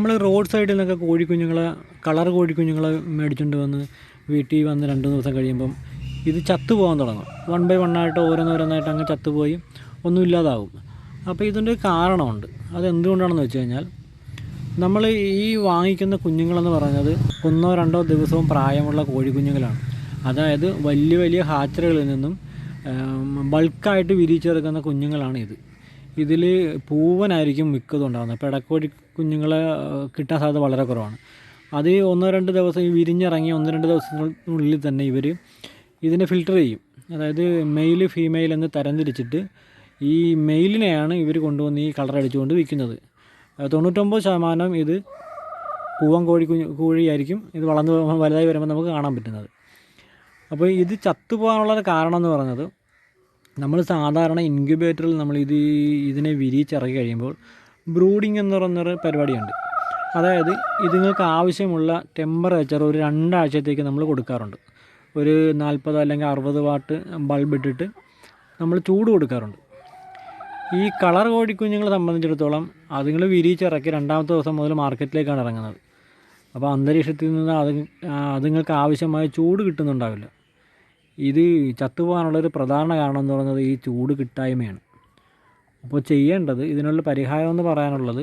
നമ്മൾ റോഡ് സൈഡിൽ നിന്നൊക്കെ കോഴിക്കുഞ്ഞുങ്ങളെ കളർ കോഴിക്കുഞ്ഞുങ്ങളെ മേടിച്ചുകൊണ്ട് വന്ന് വീട്ടിൽ വന്ന് രണ്ട് ദിവസം കഴിയുമ്പം ഇത് ചത്തു പോകാൻ തുടങ്ങും. വൺ ബൈ വൺ ആയിട്ട് ഓരോന്നോരോന്നായിട്ട് അങ്ങ് ചത്തുപോയി ഒന്നും ഇല്ലാതാവും. അപ്പോൾ ഇതിന്റെ കാരണമുണ്ട്. അത് എന്തുകൊണ്ടാണെന്ന് വെച്ച് കഴിഞ്ഞാൽ നമ്മൾ ഈ വാങ്ങിക്കുന്ന കുഞ്ഞുങ്ങളെന്ന് പറഞ്ഞത് ഒന്നോ രണ്ടോ ദിവസവും പ്രായമുള്ള കോഴിക്കുഞ്ഞുങ്ങളാണ്. അതായത് വലിയ വലിയ ഹാച്ചറികളിൽ നിന്നും ബൾക്കായിട്ട് വിരിച്ചെടുക്കുന്ന കുഞ്ഞുങ്ങളാണ് ഇത്. ഇതിൽ പൂവനായിരിക്കും മിക്കതും ഉണ്ടാകുന്നത് പിടക്കോഴി കുഞ്ഞുങ്ങളെ കിട്ടാൻ സാധ്യത വളരെ കുറവാണ്. അത് ഒന്നോ രണ്ട് ദിവസം ഈ വിരിഞ്ഞിറങ്ങി ഒന്ന് രണ്ട് ദിവസത്തിനുള്ളിൽ തന്നെ ഇവർ ഇതിനെ ഫിൽട്ടർ ചെയ്യും. അതായത് മെയിൽ ഫീമെയിൽ എന്ന് തരംതിരിച്ചിട്ട് ഈ മെയിലിനെയാണ് ഇവർ കൊണ്ടുവന്ന് ഈ കളർ അടിച്ചുകൊണ്ട് വിൽക്കുന്നത്. തൊണ്ണൂറ്റൊമ്പത് ശതമാനം ഇത് പൂവൻ കോഴി കുഞ്ഞ് കോഴിയായിരിക്കും. ഇത് വളർന്ന് വലുതായി വരുമ്പോൾ നമുക്ക് കാണാൻ പറ്റുന്നത്. അപ്പോൾ ഇത് ചത്തുപോകാനുള്ള കാരണം എന്ന് പറയുന്നത് നമ്മൾ സാധാരണ ഇൻക്യുബേറ്ററിൽ നമ്മൾ ഇത് ഇതിനെ വിരിയിച്ചിറക്കി കഴിയുമ്പോൾ ബ്രൂഡിംഗ് എന്ന് പറയുന്നൊരു പരിപാടിയുണ്ട്. അതായത് ഇതുങ്ങൾക്ക് ആവശ്യമുള്ള ടെമ്പറേച്ചർ ഒരു രണ്ടാഴ്ചത്തേക്ക് നമ്മൾ കൊടുക്കാറുണ്ട്. ഒരു നാൽപ്പത് അല്ലെങ്കിൽ അറുപത് വാട്ട് ബൾബ് ഇട്ടിട്ട് നമ്മൾ ചൂട് കൊടുക്കാറുണ്ട്. ഈ കളർ കോഴിക്കുഞ്ഞുങ്ങളെ സംബന്ധിച്ചിടത്തോളം അതുങ്ങൾ വിരിയിച്ചിറക്കി രണ്ടാമത്തെ ദിവസം മുതൽ മാർക്കറ്റിലേക്കാണ് ഇറങ്ങുന്നത്. അപ്പോൾ അന്തരീക്ഷത്തിൽ നിന്ന് അത് അതുങ്ങൾക്ക് ആവശ്യമായ ചൂട് കിട്ടുന്നുണ്ടാവില്ല. ഇത് ചത്തുപോകാനുള്ളൊരു പ്രധാന കാരണം എന്ന് പറയുന്നത് ഈ ചൂട് കിട്ടായ്മയാണ്. അപ്പോൾ ചെയ്യേണ്ടത് ഇതിനുള്ള പരിഹാരം എന്ന് പറയാനുള്ളത്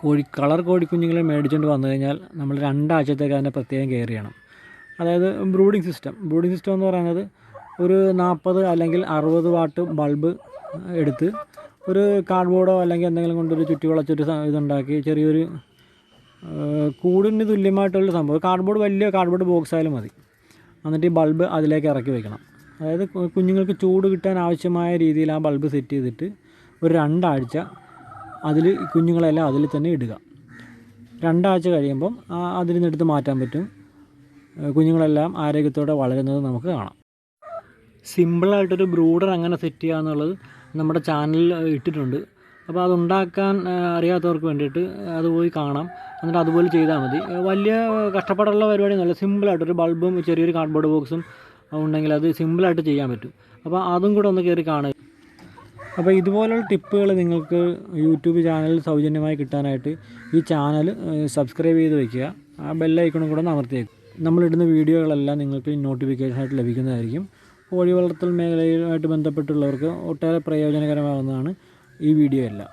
കോഴി കളർ കോഴിക്കുഞ്ഞുങ്ങളെ മേടിച്ചുകൊണ്ട് വന്നു കഴിഞ്ഞാൽ നമ്മൾ രണ്ടാഴ്ചത്തേക്ക് അതിനെ പ്രത്യേകം കെയർ ചെയ്യണം. അതായത് ബ്രൂഡിംഗ് സിസ്റ്റം. ബ്രൂഡിംഗ് സിസ്റ്റം എന്ന് പറയുന്നത് ഒരു നാൽപ്പത് അല്ലെങ്കിൽ അറുപത് വാട്ട് ബൾബ് എടുത്ത് ഒരു കാർഡ്ബോർഡോ അല്ലെങ്കിൽ എന്തെങ്കിലും കൊണ്ടൊരു ചുറ്റി വളച്ചൊരു ഇതുണ്ടാക്കി ചെറിയൊരു കൂടിന് തുല്യമായിട്ടുള്ള സംഭവം. കാർഡ്ബോർഡ് വലിയ കാർഡ്ബോർഡ് ബോക്സ് ആയാലും മതി. എന്നിട്ട് ഈ ബൾബ് അതിലേക്ക് ഇറക്കി വെക്കണം. അതായത് കുഞ്ഞുങ്ങൾക്ക് ചൂട് കിട്ടാൻ ആവശ്യമായ രീതിയിൽ ആ ബൾബ് സെറ്റ് ചെയ്തിട്ട് ഒരു രണ്ടാഴ്ച അതിൽ കുഞ്ഞുങ്ങളെല്ലാം അതിൽ തന്നെ ഇടുക. രണ്ടാഴ്ച കഴിയുമ്പം അതിൽ നിന്ന് എടുത്ത് മാറ്റാൻ പറ്റും. കുഞ്ഞുങ്ങളെല്ലാം ആരോഗ്യത്തോടെ വളരുന്നത് നമുക്ക് കാണാം. സിമ്പിളായിട്ടൊരു ബ്രൂഡർ അങ്ങനെ സെറ്റ് ചെയ്യുക എന്നുള്ളത് നമ്മുടെ ചാനലിൽ ഇട്ടിട്ടുണ്ട്. അപ്പോൾ അതുണ്ടാക്കാൻ അറിയാത്തവർക്ക് വേണ്ടിയിട്ട് അത് പോയി കാണാം. എന്നിട്ട് അതുപോലെ ചെയ്താൽ മതി. വലിയ കഷ്ടപ്പാടുള്ള പരിപാടിയൊന്നുമല്ല. സിമ്പിളായിട്ടൊരു ബൾബും ചെറിയൊരു കാർഡ്ബോർഡ് ബോക്സും ഉണ്ടെങ്കിൽ അത് സിമ്പിളായിട്ട് ചെയ്യാൻ പറ്റും. അപ്പോൾ അതും കൂടെ ഒന്ന് കയറി കാണുക. അപ്പോൾ ഇതുപോലുള്ള ടിപ്പുകൾ നിങ്ങൾക്ക് യൂട്യൂബ് ചാനൽ സൗജന്യമായി കിട്ടാനായിട്ട് ഈ ചാനൽ സബ്സ്ക്രൈബ് ചെയ്ത് വയ്ക്കുക ആ ബെല്ലൈക്കണും കൂടെ അമർത്തിയേക്കും. നമ്മളിടുന്ന വീഡിയോകളെല്ലാം നിങ്ങൾക്ക് നോട്ടിഫിക്കേഷനായിട്ട് ലഭിക്കുന്നതായിരിക്കും. കോഴി വളർത്തൽ മേഖലയുമായിട്ട് ബന്ധപ്പെട്ടുള്ളവർക്ക് ഒട്ടേറെ പ്രയോജനകരമാകുന്നതാണ് ഈ വീഡിയോ എല്ലാം.